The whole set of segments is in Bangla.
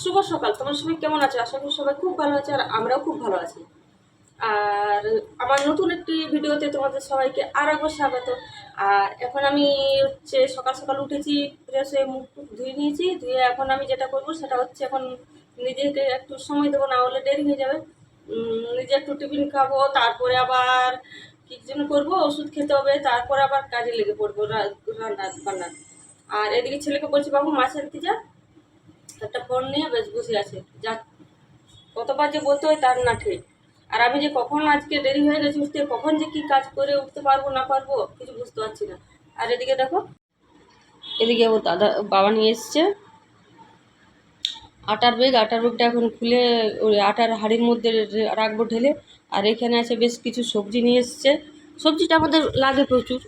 শুভ সকাল। তোমার সবাই কেমন আছে? আশা করি সবাই খুব ভালো আছে আর আমরাও খুব ভালো আছি। আর আমার নতুন একটি ভিডিওতে তোমাদের সবাইকে আর একবার স্বাগত। আর এখন আমি হচ্ছে সকাল সকাল উঠেছি ফ্রেশ হয়ে মুখ ধুয়ে নিয়েছি, ধুয়ে এখন আমি যেটা করব সেটা হচ্ছে এখন নিজেকে একটু সময় দেবো, না হলে দেরি হয়ে যাবে। নিজে একটু টিফিন খাব, তারপরে আবার কি যেন করব, ওষুধ খেতে হবে, তারপরে আবার কাজে লেগে পড়ব রান্না, বান্না। আর এদিকে ছেলেকে বলছি, বাবু মাছ আনতে যা একটা ফোন নিয়ে বেশ বসে আছে। যা কতবার যে বলতে হয় তার না ঠিক। আর আমি যে কখন আজকে দেরি হয়ে গেছে উঠতে, কখন যে কি কাজ করে উঠতে পারব, না পারব, কিছু বুঝতে পারছি না। আর এদিকে দেখো, এদিকে ও দাদা, বাবা নিয়ে এসছে। আটার বেগ, আটার বেগটা এখন খুলে ওই আটার হাঁড়ির মধ্যে রাখব ঢেলে। আর এখানে আছে বেশ কিছু সবজি নিয়ে এসছে। সবজিটা আমাদের লাগে প্রচুর।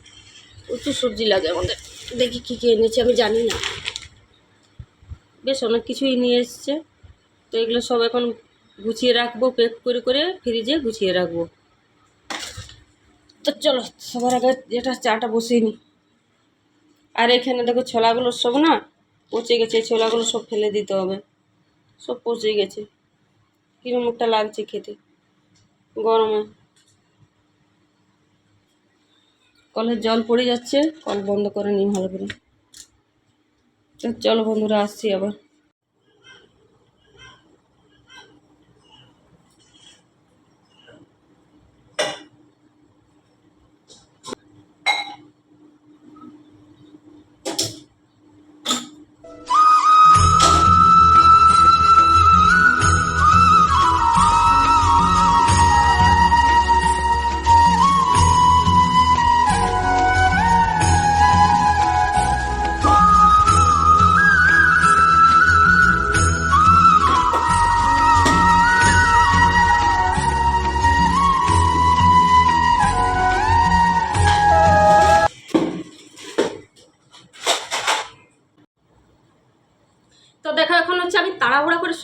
প্রচুর সবজি লাগে আমাদের। দেখি কী কী এনেছে, আমি জানি না। বেশ অনেক কিছুই নিয়ে এসছে। তো এগুলো সব এখন গুছিয়ে রাখব প্যাক করে করে ফ্রিজে গুছিয়ে রাখব। তো চলো, সবার আগে যেটা চাটা বসিয়ে নিই আর এখানে দেখো ছোলাগুলো সব না পচে গেছে, ছোলাগুলো সব ফেলে দিতে হবে। সব পচে গেছে। কিরম একটা লাগছে খেতে। গরমে। কলের জল পড়ে যাচ্ছে, কল বন্ধ করে নিই ভালো করে। চলো বন্ধুরা আসছি আবার।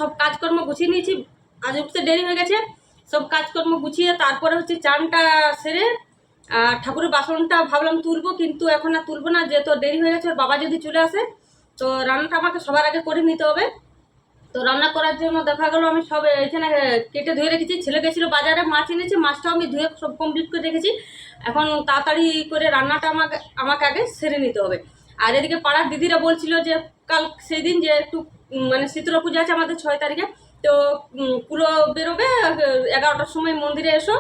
সব কাজকর্ম গুছিয়ে নিয়েছি। আজ উঠতে দেরি হয়ে গেছে। সব কাজকর্ম গুছিয়ে তারপরে হচ্ছে চানটা সেরে, আর ঠাকুরের বাসনটা ভাবলাম তুলবো, কিন্তু এখন আর তুলবো না, যেহেতু দেরি হয়ে গেছে বাবা যদি চলে আসে, তো রান্নাটা আমাকে সবার আগে করে নিতে হবে। তো রান্না করার জন্য দেখা গেলো, আমি সব এখানে কেটে ধুয়ে রেখেছি। ছেলে গেছিল বাজারে, মাছ এনেছে, মাছটাও আমি ধুয়ে সব কমপ্লিট করে রেখেছি। এখন তাড়াতাড়ি করে রান্নাটা আমাকে আমাকে আগে সেরে নিতে হবে। আর এদিকে পাড়ার দিদিরা বলছিল যে, কাল সেই দিন যে একটু মানে শীতলা পূজা আছে আমাদের ছয় তারিখে। তো কুলো বেরোবে এগারোটার সময় মন্দিরে এসো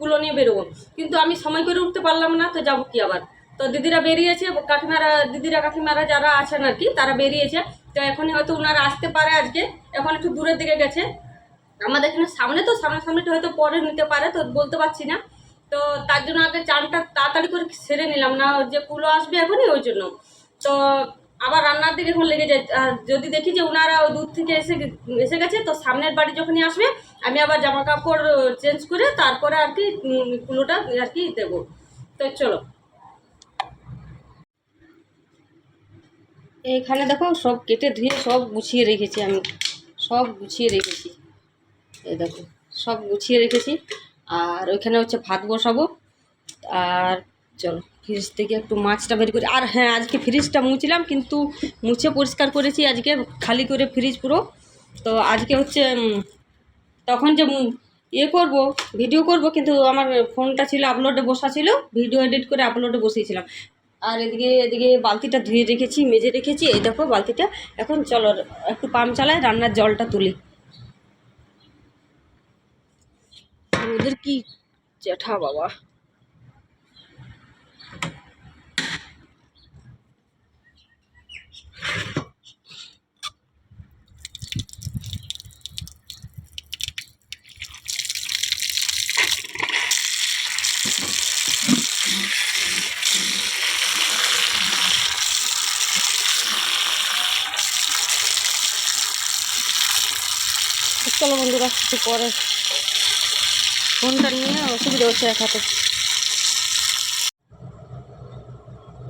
কুলো নিয়ে বেরোবো। কিন্তু আমি সময় করে উঠতে পারলাম না, তো যাব কি আবার? তো দিদিরা বেরিয়েছে, কাকিমারা, দিদিরা, কাকিমারা যারা আছেন আর কি, তারা বেরিয়েছে। তো এখনই হয়তো ওনারা আসতে পারে আজকে। এখন একটু দূরের দিকে গেছে। আমাদের এখানে সামনে তো সামনে সামনেটা হয়তো পরে নিতে পারে, তো বলতে পারছি না। তো তার জন্য আগে চানটা তাড়াতাড়ি করে সেরে নিলাম, না যে কুলো আসবে এখনই, ওই জন্য। তো আবার রান্নার দিকে এখন লেগে যায়। যদি দেখি যে ওনারা ওই দূর থেকে এসে এসে গেছে, তো সামনের বাড়ি যখনই আসবে, আমি আবার জামা কাপড় চেঞ্জ করে তারপরে আর কি কুলোটা আর কি দেবো। তো চলো। এইখানে দেখো সব কেটে ধুয়ে সব গুছিয়ে রেখেছি আমি। সব গুছিয়ে রেখেছি। এই দেখো, সব গুছিয়ে রেখেছি। আর ওইখানে হচ্ছে ভাত বসাবো। আর চলো ফ্রিজ থেকে একটু মাছটা বের করি। আর হ্যাঁ আজকে ফ্রিজটা মুছলাম, কিন্তু মুছে পরিষ্কার করেছি, আজকে খালি করে ফ্রিজ পুরো। তো আজকে হচ্ছে তখন যে ইয়ে করব ভিডিও করব, কিন্তু আমার ফোনটা ছিল আপলোডে বসা ছিল ভিডিও এডিট করে আপলোডে বসিয়েছিলাম। আর এদিকে এদিকে বালতিটা ধুয়ে রেখেছি, মেজে রেখেছি, এই দেখো বালতিটা। এখন চলো, একটু পাম্প চালায় রান্নার জলটা তুলি। ওদের কি জ্যাঠা বাবা। চলো বন্ধুরা, একটু পরে। ফোনটা নিয়ে অসুবিধা হচ্ছে এক হাতে।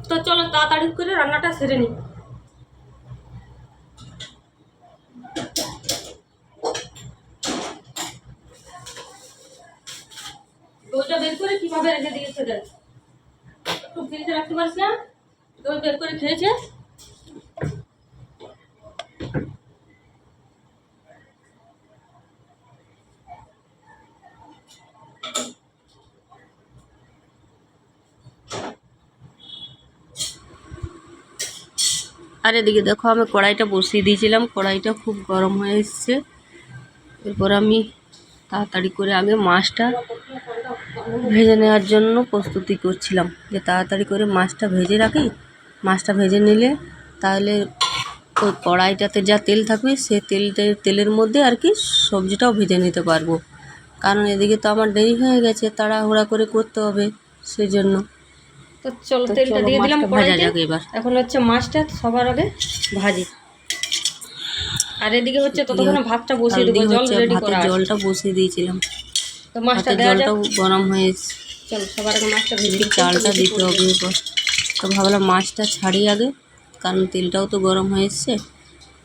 তো চলো তাড়াতাড়ি করে রান্নাটা সেরে নিই। বের করে কীভাবে রেখে দিয়েছে দেখ। একটু রাখতে পারিস না? দই বের করে খেয়েছে। আর এদিকে দেখো, আমি কড়াইটা বসিয়ে দিয়েছিলাম। কড়াইটা খুব গরম হয়ে এসছে। এরপর আমি তাড়াতাড়ি করে আগে মাছটা ভেজে নেওয়ার জন্য প্রস্তুতি করছিলাম। যে তাড়াতাড়ি করে মাছটা ভেজে রাখি, মাছটা ভেজে নিলে তাহলে ওই কড়াইটাতে যা তেল থাকবে, সে তেলটা, তেলের মধ্যে আর কি সবজিটাও ভেজে নিতে পারব। কারণ এদিকে তো আমার দেরি হয়ে গেছে, তাড়াহুড়া করে করতে হবে, সেজন্য। তো চলো তেলটা দিয়ে দিলাম কড়াইতে। যাক এবার। এখন হচ্ছে মাছটা সবার আগে ভাজি। আর এদিকে হচ্ছে ততক্ষণে ভাতটা বসিয়ে দেবো জল রেডি করা জলটা বসিয়ে দিয়েছিলাম। তো মাছটা জলটাও গরম হয়ে এসছে চলো সবার আগে মাছটা ভেজে চালটা দিতে হবে তো ভাবলাম মাছটা ছাড়ি আগে কারণ তেলটাও তো গরম হয়ে এসছে।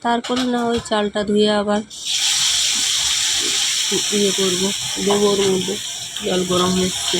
তারপরে না ওই চালটা ধুয়ে আবার ইয়ে করব দেবো ওর মধ্যে। জল গরম হয়ে এসছে।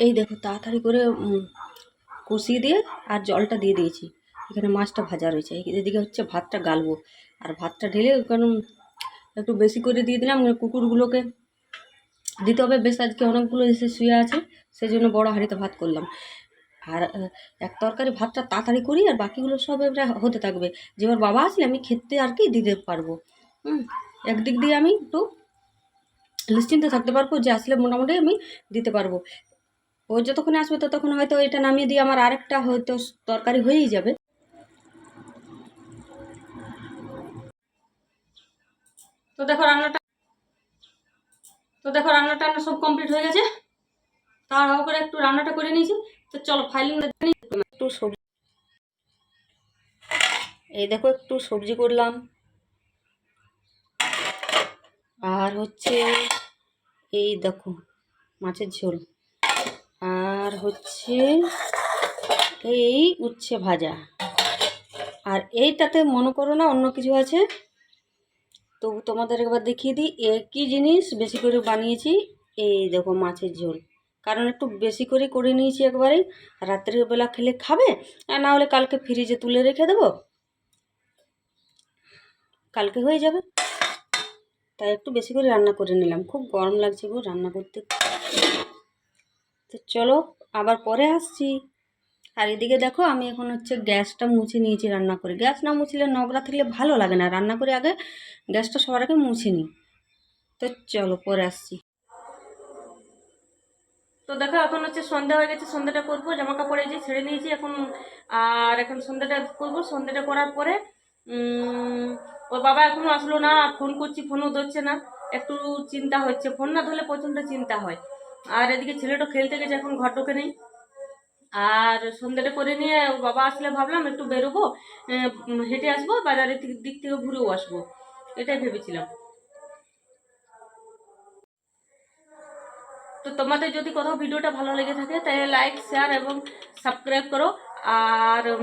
এই দেখো, তাড়াতাড়ি করে কষিয়ে দিয়ে আর জলটা দিয়ে দিয়েছি। এখানে মাছটা ভাজা রয়েছে। এদিকে হচ্ছে ভাতটা গালবো। আর ভাতটা ঢেলে কারণ একটু বেশি করে দিয়ে দিলাম। কুকুরগুলোকে দিতে হবে। বেশ, আজকে অনেকগুলো এসে শুয়ে আছে। সেই জন্য বড় হাঁড়িতে ভাত করলাম। আর এক তরকারি ভাতটা তাড়াতাড়ি করি আর বাকিগুলো সব এবারে হতে থাকবে। যে ওর বাবা আসলে আমি খেতে আর কি দিতে পারব। হুম একদিক দিয়ে আমি একটু নিশ্চিন্তে থাকতে পারব যে, আসলে মোটামুটি আমি দিতে পারব। ও যতক্ষণ আসবে ততক্ষণ হয়তো এটা নামিয়ে দিয়ে আমার আরেকটা হয়তো তরকারি হয়েই যাবে। তো দেখো রান্নাটা তো দেখো রান্নাটা টান্না সব কমপ্লিট হয়ে গেছে। তাড়াহুড়ো করে একটু রান্নাটা করে নিয়েছি। তো চলো ফাইলিং একটু সবজি এই দেখো একটু সবজি করলাম। আর হচ্ছে এই দেখো মাছের ঝোল। আর হচ্ছে এই উচ্ছে ভাজা। আর এইটাতে মনে করো না অন্য কিছু আছে? তবু তোমাদের একবার দেখিয়ে দিই, একই জিনিস বেশি করে বানিয়েছি, এই দেখো মাছের ঝোল। কারণ একটু বেশি করে করে নিয়েছি একবারেই রাত্রের বেলা খেলে খাবে, আর না হলে কালকে ফ্রিজে তুলে রেখে দেবো। কালকে হয়ে যাবে। তাই একটু বেশি করে রান্না করে নিলাম। খুব গরম লাগছে গো রান্না করতে। তো চলো আবার পরে আসছি। আর এদিকে দেখো, আমি এখন হচ্ছে গ্যাসটা মুছে নিয়েছি রান্না করে। গ্যাস না মুছলে নোংরা থাকলে ভালো লাগে না। রান্না করে আগে গ্যাসটা সবার আগে মুছে নিই। তো চলো, পরে আসছি। তো দেখো, এখন হচ্ছে সন্ধ্যা হয়ে গেছে। সন্ধ্যাটা করব জামা কাপড় এই যে ছেড়ে নিয়েছি। এখন, আর এখন সন্ধ্যাটা করব। সন্ধ্যাটা করার পরে ওর বাবা এখনও আসলো না। ফোন করছি, ফোনও ধরছে না। একটু চিন্তা হচ্ছে। ফোন না ধরলে প্রচণ্ড চিন্তা হয়। আর এদিকে ছেলেটা খেলতে গেছে, এখন ঘর ঢোকে নেই। আর সন্ধ্যাটা করে নিয়ে বাবা আসলে ভাবলাম একটু বেরোবো হেঁটে আসব, বাজারের দিক- থেকে ঘুরেও আসব। এটাই ভেবেছিলাম। তো তোমাদের যদি কোথাও ভিডিওটা ভালো লেগে থাকে, তাহলে লাইক শেয়ার এবং সাবস্ক্রাইব করো। আর